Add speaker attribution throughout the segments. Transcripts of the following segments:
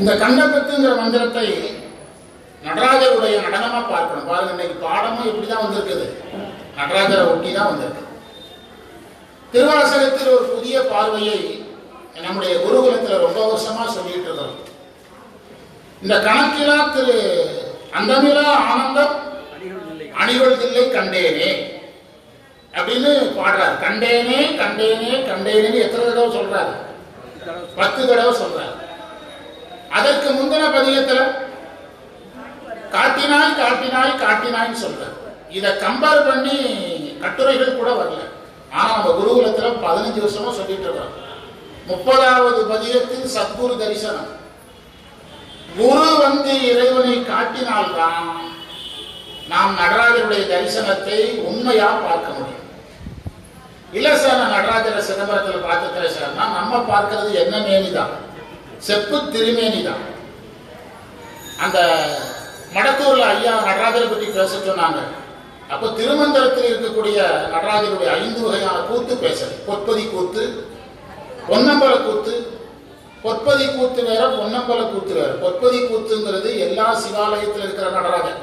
Speaker 1: இந்த கண்டபத்துங்கிற மந்திரத்தை நடராஜருடைய நடனமா பார்க்கணும். பாருங்க இன்னைக்கு பாடமும் இப்படிதான் வந்திருக்குது. நடராஜரை ஒட்டி தான் வந்திருக்கு. திருவாசகத்தில் ஒரு புதிய பார்வையை நம்முடைய குருகுலத்தில் ரொம்ப வருஷமா சொல்லிட்டு இருக்கிறோம். இந்த கணக்கிலா திரு அந்தமிலா ஆனந்தம் அணிகள் கண்டேனே அப்படின்னு பாடுறார். கண்டேனே கண்டேனே கண்டேனே எத்தனை தடவை சொல்றாரு? பத்து தடவை சொல்றாரு. அதற்கு முந்தின பதியத்துல காட்டினாய் காட்டினாய் காட்டினாய்ன்னு சொல்ற இதை கம்பேர் பண்ணி கட்டுரைகள் கூட வரல. ஆனா நம்ம குருகுலத்துல பதினஞ்சு வருஷமா சொல்லிட்டு இருக்கோம் முப்பதாவது பதியத்தில் சத்குரு தரிசனம். குரு வந்து இறைவனை காட்டினால்தான் நாம் நடராஜருடைய தரிசனத்தை உண்மையா பார்க்க முடியும். இல்ல சார் நான் நடராஜரை சிதம்பரத்தில் பார்த்துக்கிறேன் சார். நம்ம பார்க்கறது என்ன மேனிதான்? செப்பு திருமேனி தான். அந்த மடத்தூர்ல ஐயா நடராஜரை பற்றி பேச சொன்னாங்க. அப்போ திருமந்திரத்தில் இருக்கக்கூடிய நடராஜருடைய ஐந்து வகையான கூத்து பேசல. பொற்பதி கூத்து பொன்னம்பல கூத்து. பொற்பதி கூத்து வேற பொன்னம்பல கூத்து வேற. பொற்பதி கூத்துங்கிறது எல்லா சிவாலயத்தில் இருக்கிற நடராஜன்.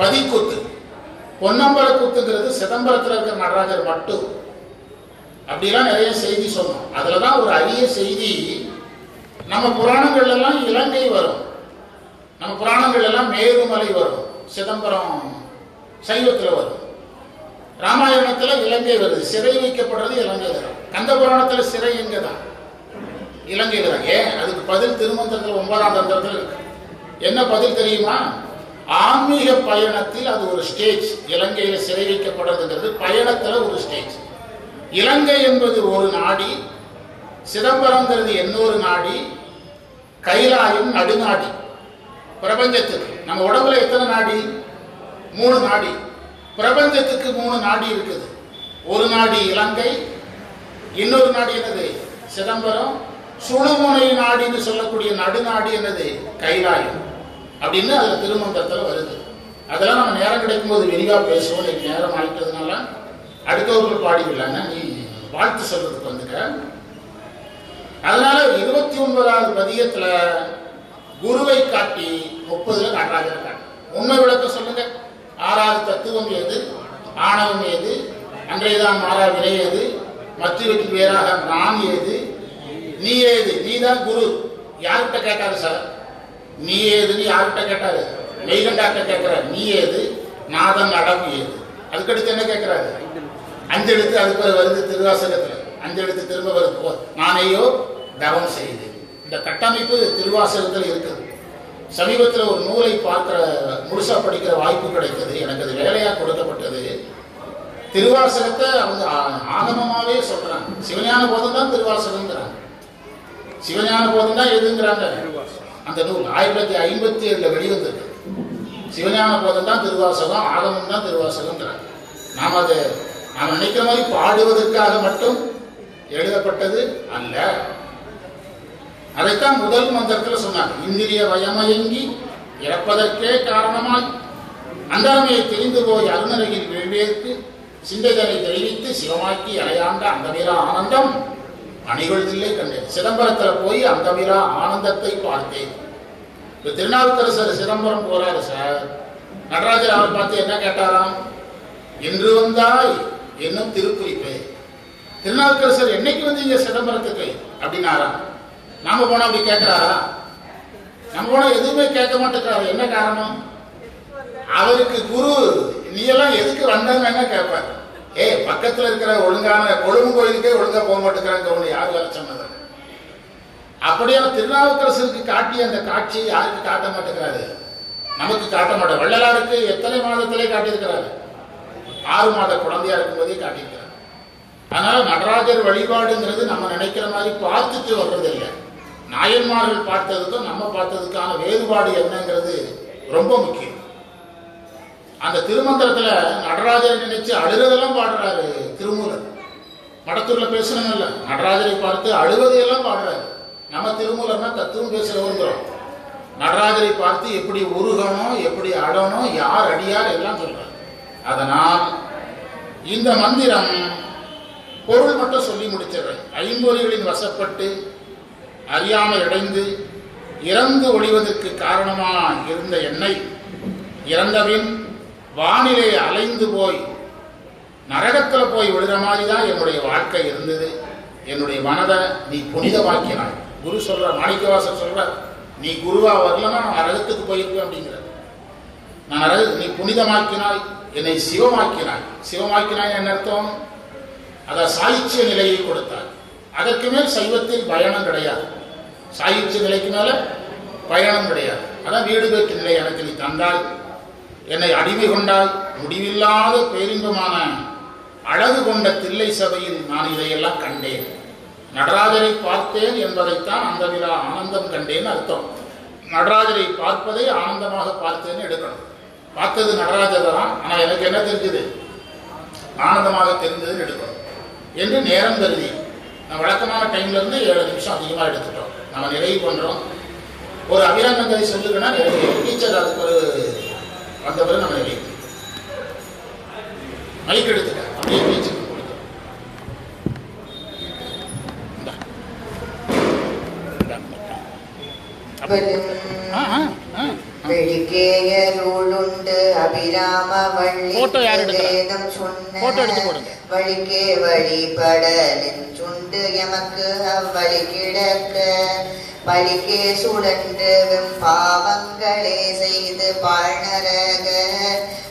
Speaker 1: பதிக்கூத்து பொன்னம்பல கூத்துங்கிறது சிதம்பரத்தில் இருக்கிற நடராஜர் மட்டும். அப்படிலாம் நிறைய செய்தி சொன்னோம். அதில் தான் ஒரு அரிய செய்தி நம்ம புராணங்கள்ல எல்லாம் இலங்கை வரும். நம்ம புராணங்கள் எல்லாம் மேருமலை வரும். சிதம்பரம் சைவத்தில் வரும். ராமாயணத்துல இலங்கை வருது. சிறை வைக்கப்படுறது இலங்கை தான் கந்த புராணத்துல சிறை எங்க தான் இலங்கையில தான். ஏன்? அதுக்கு பதில் திருமந்திரத்தில் ஒன்பதாம் தந்திரத்தில் இருக்கு. என்ன பதில் தெரியுமா? ஆன்மீக பயணத்தில் அது ஒரு ஸ்டேஜ் இலங்கையில சிறை வைக்கப்படுறதுங்கிறது பயணத்துல ஒரு ஸ்டேஜ் இலங்கை என்பது ஒரு நாடி சிதம்பரங்கிறது இன்னொரு நாடி கைலாயம் நடுநாடி. பிரபஞ்சத்துக்கு. நம்ம உடம்புல எத்தனை நாடி? மூணு நாடி. பிரபஞ்சத்துக்கு மூணு நாடி இருக்குது. ஒரு நாடி இலங்கை இன்னொரு நாடி என்னது? சிதம்பரம். சுணுமுனை நாடின்னு சொல்லக்கூடிய நடுநாடி என்னது? கைலாயம். அப்படின்னு அதுல திருமந்தத்தில் வருது. அதெல்லாம் நம்ம நேரம் கிடைக்கும் போது விரிவா பேசுவோம். இன்னைக்கு நேரம் ஆயிட்டதுனால அடுத்தவர்கள் வகுப்பு நீ வாழ்த்து சொல்றதுக்கு வந்துட்ட. அதனால இருபத்தி ஒன்பதாவது பதியத்துல குருவை காட்டி முப்பதுல நடராஜர் காட்டி உண்மை விளக்க சொல்லுங்க. ஆறாவது தத்துவம் ஏது ஆணவம் ஏது அன்றையதான் மாறா விலை ஏது மற்றவற்றில் வேறாக நான் ஏது நீ ஏது நீ தான் குரு. யார்கிட்ட கேட்டாரு சார்? நீ ஏதுன்னு யார்கிட்ட கேட்டாரு? மெய்கண்டாட்ட கேட்கிறார். நீ ஏது நாதன் அடவு ஏது அதுக்கடுத்து என்ன கேட்கிறாரு? அஞ்சு எழுத்து அதுக்கு வருது திருவாசகத்துல. அஞ்சு எழுத்து திரும்ப வருது. நானையோ தவம் செய்து. இந்த கட்டமைப்பு திருவாசகத்தில் இருக்குது சமீபத்தில் ஒரு நூலை பார்க்குற முழுசா படிக்கிற வாய்ப்பு கிடைத்தது. எனக்கு அது வேலையாக கொடுக்கப்பட்டது. திருவாசகத்தை அவங்க ஆ- ஆகமமாவே சொல்றாங்க. சிவஞான போதம் தான் திருவாசகங்கிறாங்க சிவஞான போதம் தான் எதுங்கிறாங்க? அந்த நூல். ஆயிரத்தி தொள்ளாயிரத்தி ஐம்பத்தி ஏழுல வெளிவந்தது. சிவஞான போதம் தான் திருவாசகம் ஆகமம் தான் திருவாசகங்கிறாங்க நாம் அதை நாம் நினைக்கிற மாதிரி பாடுவதற்காக மட்டும் எழுதப்பட்டது அல்ல. அதைத்தான் முதல் மந்திரத்தில் சொன்னாங்க. இந்திரிய வயமயங்கி இறப்பதற்கே காரணமாய். அந்தாமையை தெரிந்து போய் அருணரையில் வெவ்வேறு சிந்தைகளை தெரிவித்து சிவமாக்கி அலையாண்ட அந்தமிரா ஆனந்தம். அணிகொள்தில்லை கண்டேன். சிதம்பரத்தில் போய் அந்தமிரா ஆனந்தத்தை பார்த்தேன். இப்ப திருநாவுக்கரசர் சிதம்பரம் போறாரு சார். நடராஜர் அவர் பார்த்து என்ன கேட்டாராம்? என்று வந்தாய் என்னும் திருக்குறிப்பே. திருநாவுக்கரசர் என்னைக்கு வந்தீங்க சிதம்பரத்துக்கு? அப்படின்னாராம். நம்ம போனா அப்படி கேட்கிறாரா நம்ம போனா எதுவுமே கேட்க மாட்டேங்கிறாரு? என்ன காரணம்? அவருக்கு குரு நீ எல்லாம் எதுக்கு வந்தன்னு என்ன கேட்பார்? ஏ பக்கத்துல இருக்கிற ஒழுங்கான கொழும்பு கோயிலுக்கே ஒழுங்கா போக மாட்டேங்கிறாங்க உன்னை யார் வேலை சொன்னது? அப்படியே திருநாவுக்கரசருக்கு காட்டிய அந்த காட்சியை யாருக்கு காட்ட மாட்டேங்கிறாரு? நமக்கு காட்ட மாட்டார் வள்ளலாருக்கு எத்தனை மாதத்திலே காட்டியிருக்கிறாரு? ஆறு மாத குழந்தையா இருக்கும்போதே காட்டியிருக்கிறார். அதனால நடராஜர் வழிபாடுங்கிறது நம்ம நினைக்கிற மாதிரி பார்த்துட்டு வர்றதில்லை. நாயன்மார்கள் பார்த்ததுக்கும் நம்ம பார்த்ததுக்கான வேறுபாடு என்னங்கிறது ரொம்ப முக்கியம். அந்த திருமந்திரத்துல நடராஜரை நினைச்சு அழுகிறதெல்லாம் பாடுறாரு திருமூலர். மடத்தூர்ல பேசணும்ல நடராஜரை பார்த்து அழுவதையெல்லாம் பாடுறாரு. நம்ம திருமூலர்னா தத்துவம் பேசுறவங்கிறோம் நடராஜரை பார்த்து எப்படி உருகணும் எப்படி அடணும் யார் அடியார் எல்லாம் சொல்றாரு. அதனால் இந்த மந்திரம் பொருள் மட்டும் சொல்லி முடிச்சிடுறேன். ஐம்பொறிகளின் வசப்பட்டு அறியாமல் இடைந்து இறந்து ஒழிவதற்கு காரணமாக இருந்த என்னை இறந்தபின் வானிலே அலைந்து போய் நரகத்தில் போய் விழுற மாதிரி தான் என்னுடைய வாழ்க்கை இருந்தது. என்னுடைய மனதை நீ புனிதமாக்கினாய். குரு சொல்ற மாணிக்கவாசர் சொல்ற நீ குருவா வரலன்னா நான் நரகத்துக்கு போயிருப்பேன் அப்படிங்கிற நான் நரக நீ புனிதமாக்கினாய் என்னை சிவமாக்கினாய். சிவமாக்கினாய் என்ன அர்த்தம்? அத சாய்ச்சிய நிலையை கொடுத்தாய் அதற்கு மேல் சைவத்தில் பயணம் கிடையாது. சாயிச்சிய நிலைக்கு பயணம் கிடையாது. அதான் வீடு பெற்ற நிலை எனக்கு நீ தந்தாய் என்னை அடிமை கொண்டாய் முடிவில்லாத பேரின்பமான அழகு கொண்ட தில்லை சபையில் நான் இதையெல்லாம் கண்டேன். நடராஜரை பார்த்தேன் என்பதைத்தான் அந்த விழா ஆனந்தம் கண்டேன் அர்த்தம். நடராஜரை பார்ப்பதை ஆனந்தமாக பார்த்தேன்னு எடுக்கணும். பார்த்தது நடராஜர் தான் ஆனால் எனக்கு என்ன தெரிஞ்சது? ஆனந்தமாக தெரிஞ்சதுன்னு எடுக்கணும். என்று நேரம் கருதி நான் வழக்கமான டைம்ல இருந்து ஏழு நிமிஷம் அதிகமாக எடுத்துட்டோம். நம்ம நிறைவு பண்றோம். ஒரு அபிராமம் கதை சொல்லுங்கன்னா நிறைய டீச்சர் அதுக்கு ஒரு வந்த பிறகு நம்ம நிறைவு மைக் எடுத்துக்க. அப்படியே டீச்சர் இந்தா. ஆ, ஆ, ஆ, Photo யார் எடுக்கிறா?
Speaker 2: வேதம் சொன்ன
Speaker 1: Photo எடுத்து போடுங்க.
Speaker 2: வழிக்கே வழிபட நெஞ்சுண்டு எமக்கு அவ்வழி கிடக்க வழிக்கே சுழன்று பாவங்களே செய்து பாழ்நரக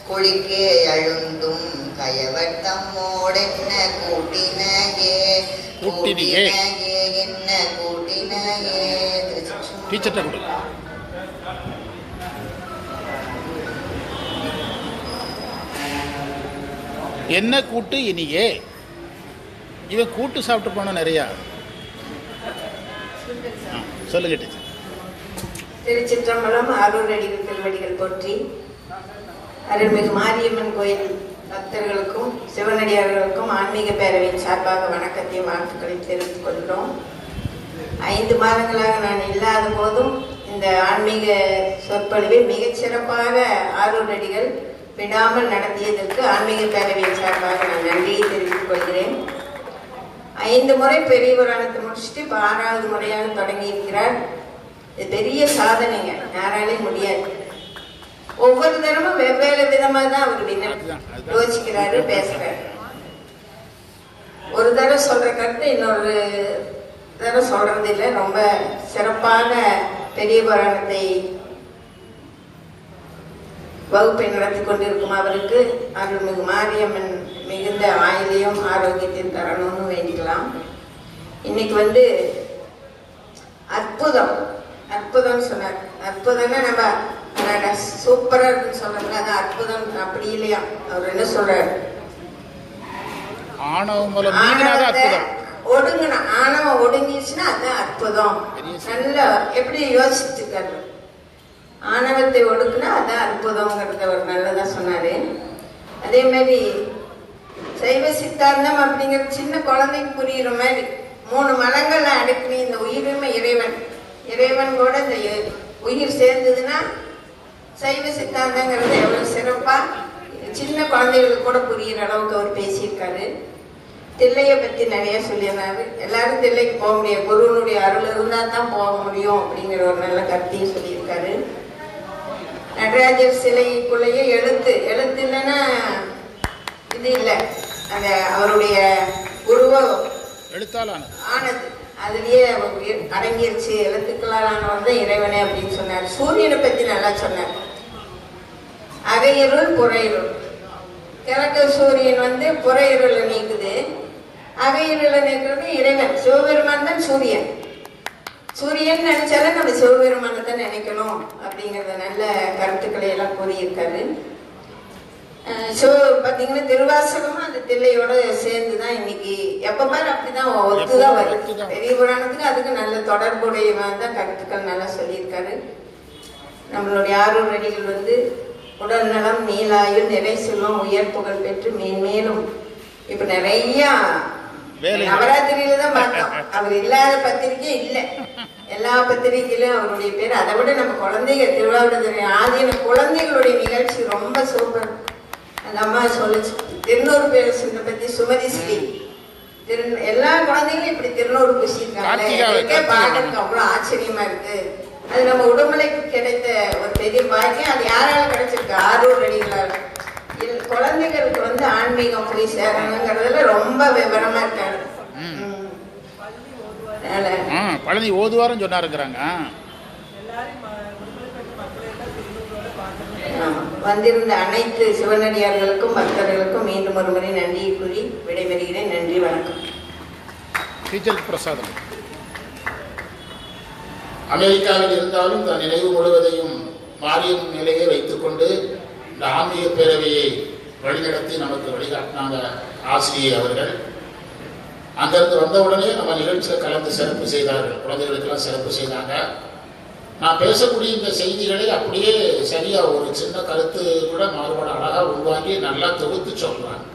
Speaker 2: குளிக்கே அழுந்தும் கயவர் தம்மோடென்ன கூட்டினையே
Speaker 1: கூட்டினியே.
Speaker 2: என்ன கூட்டினையே திருச்சிற்றம்பலம்.
Speaker 1: டீச்சர்கிட்ட என்ன கூட்டு இனியே? இவன் கூட்டு சாப்பிட்டு போன நிறையா. சொல்லுங்க டீச்சர்.
Speaker 3: திருச்சிற்றம்பலம் அருள் அடிகள் திருவடிகள் போற்றி. அருள்மிகு மாரியம்மன் கோயில் பக்தர்களுக்கும் சிவனடியார்களுக்கும் ஆன்மீக பேரவையின் சார்பாக வணக்கத்தையும் வாழ்த்துக்களை தெரிவித்துக் கொள்கிறோம். ஐந்து மாதங்களாக நான் இல்லாத போதும் இந்த ஆன்மீக சொற்பொழிவை மிகச் சிறப்பாக ஆரூர் அடிகள் விடாமல் நடத்தியதற்கு ஆன்மீக பேரவையின் சார்பாக நான் நன்றியை தெரிவித்துக் கொள்கிறேன். ஐந்து முறை பெரிய புராணத்தை முடிச்சுட்டு இப்போ ஆறாவது முறையாக தொடங்கி இருக்கிறார். இது பெரிய சாதனைங்க. யாராலையும் முடியாது. ஒவ்வொரு தரமும் வெவ்வேறு விதமா தான் அவர் வின- யோசிக்கிறாரு பேசுறாரு. ஒரு தடவை சொல்ற கருத்து இன்னொரு தடவை சொல்றது இல்லை ரொம்ப சிறப்பாக பெரிய புராணத்தை வகுப்பை நடத்தி கொண்டிருக்கும் அவருக்கு அருள்மிகு மாரியம்மன் மிகுந்த ஆயுளையும் ஆரோக்கியத்தையும் தரணும்னு வேண்டிக்கலாம். இன்னைக்கு வந்து அற்புதம். அற்புதம் சொன்னார். அற்புதம்னா நம்ம அடடா, சூப்பரா இருக்குன்னு சொல்றாங்க அது அற்புதம். அப்படி இல்லையா? அவர் என்ன சொல்றாரு? ஒடுங்கின ஆணவம் ஒடுங்கிச்சுன்னா அதுதான் அற்புதம். நல்ல எப்படி யோசிச்சுருக்காரு ஆணவத்தை ஒடுக்குனா அதான் அற்புதங்கிறத அவர் நல்லதா சொன்னாரு. அதே மாதிரி சைவ சித்தாந்தம் அப்படிங்கிற சின்ன குழந்தைக்கு புரியுற மாதிரி மூணு மலங்களை அடக்கி இந்த உயிருமே இறைவன். இறைவன் கூட இந்த உயிர் சேர்ந்ததுன்னா சைவ சித்தாந்தங்கிறது எவ்வளவு சிறப்பா சின்ன குழந்தைகளுக்கு கூட புரியுற அளவுக்கு அவர் பேசியிருக்காரு. தில்லையை பத்தி நிறைய சொல்லியிருந்தாரு. எல்லாரும் தில்லைக்கு போக முடியாது. குருவனுடைய அருள் இருந்தால் தான் போக முடியும் அப்படிங்கிற ஒரு நல்ல கருத்தையும் சொல்லியிருக்காரு. நடராஜர் சிலைக்குள்ளேயே எழுத்து எழுத்து இல்லைன்னா இது இல்லை. அந்த அவருடைய உருவம்
Speaker 1: எழுத்தாலானது.
Speaker 3: ஆனது. அதுலயே அடங்கிருச்சு. எழுத்துக்களானவன் தான் இறைவனே அப்படின்னு சொன்னார். சூரியனை பத்தி நல்லா சொன்னார். அகையிருள் புறையிருள். கிழக்கு சூரியன் வந்து புறையிருளை நீக்குது. அகையிருளை நீக்குறது இறைவன். சிவபெருமான் தான் சூரியன். சூரியன் நினைச்சாலும் நம்ம சிவபெருமானை தான் நினைக்கணும் அப்படிங்கறத நல்ல கருத்துக்களை எல்லாம் கூறியிருக்காரு. சிவ பார்த்தீங்கன்னா திருவாசகமும் அந்த தில்லையோட சேர்ந்து தான் இன்னைக்கு எப்ப பாரு அப்படிதான் ஒத்துதான் வருது. பெரிய புராணத்துக்கு அதுக்கு நல்ல தொடர்புடைய தான் கருத்துக்கள் நல்லா சொல்லியிருக்காரு. நம்மளுடைய ஆரூர் அடிகள் வந்து உடல் நலம் நீலாயுள் நிறை செல்வம் உயர் புகழ் பெற்று மேன்மேலும் இப்ப நிறைய
Speaker 1: வேலை.
Speaker 3: நவராத்திரியில தான் பார்த்தோம் அவர் இல்லாத பத்திரிக்கை இல்லை. எல்லா பத்திரிகையிலும் அவருடைய பேர். அதை விட நம்ம குழந்தைங்க திருவிழாவுடைய ஆதீன குழந்தைகளுடைய நிகழ்ச்சி ரொம்ப சூப்பர் அந்த அம்மா சொல்லுச்சு. திருநூறு பேர் சொன்ன பத்தி சுமதி ஸ்ரீ. திரு எல்லா குழந்தைகளும் இப்படி திருநூறு பூசியிருக்காங்க. பார்க்கறதுக்கு அவ்வளவு ஆச்சரியமா இருக்கு. அது நம்ம உடம்புலைக்கு கிடைத்த ஒரு பெரிய பாக்கியம். அது யாரால கிடைச்சிருக்கு? ஆரூர் அடிகளால் குழந்தைகளுக்கு வந்து ஆன்மீகம் போய் சேரணுங்கிறதுல ரொம்ப விவரமா இருக்காரு.
Speaker 1: பழனி ஓதுவாரம் சொன்னாருங்கிறாங்க.
Speaker 3: வந்திருந்த அனைத்து சிவனடியார்களுக்கும் பக்தர்களுக்கும் மீண்டும் ஒரு முறை நன்றியை கூறி விடைபெறுகிறேன். நன்றி வணக்கம்.
Speaker 1: டீச்சர் பிரசாதம். அமெரிக்காவில் இருந்தாலும் தன் நினைவு முழுவதையும் மாரியம் நிலையை வைத்துக்கொண்டு இந்த ஆன்மீக பேரவையை வழிநடத்தி நமக்கு வழிகாட்டினாங்க ஆசிரியை அவர்கள். அங்கிருந்து வந்த உடனே நம்ம நிகழ்ச்சியில் கலந்து சிறப்பு செய்தார்கள். குழந்தைகளுக்கெல்லாம் சிறப்பு செய்தாங்க. நான் பேசக்கூடிய இந்த செய்திகளை அப்படியே சரியா ஒரு சின்ன கருத்து கூட மாறுபாடு அழகா உள்வாங்கி நல்லா தொகுத்து சொல்றாங்க.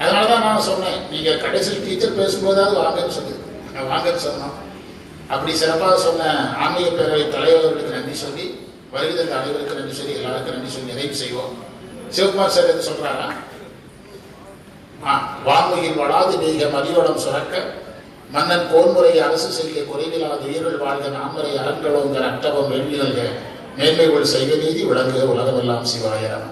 Speaker 1: அதனால தான் நான் சொன்னேன் நீங்க கடைசியில் டீச்சர் பேசும்போதாவது வாங்கன்னு சொல்லி நான் வாங்கன்னு சொன்னோம். அப்படி சிறப்பாக சொன்ன ஆன்மீக பேரவை தலைவர்களுக்கு நன்றி சொல்லி வருகிற அனைவருக்கு நன்றி சொல்லி எல்லாருக்கும் நன்றி சொல்லி நிறைவு செய்வோம். சிவகுமார் சார் எது சொல்றாரா? ஆ, வான்மையில் வளாது நீங்க மதியோடம் சுரக்க மன்னன் கோன்முறை அரசு செய்ய குறைவிலாத உயிர்கள் வாழ்க நான்மறை அரண்களோங்க அட்டவம் வெள்ளியல்க மேன்மைகள் செய்வ நீதி விளங்குக உலகமெல்லாம் சிவாயிரம்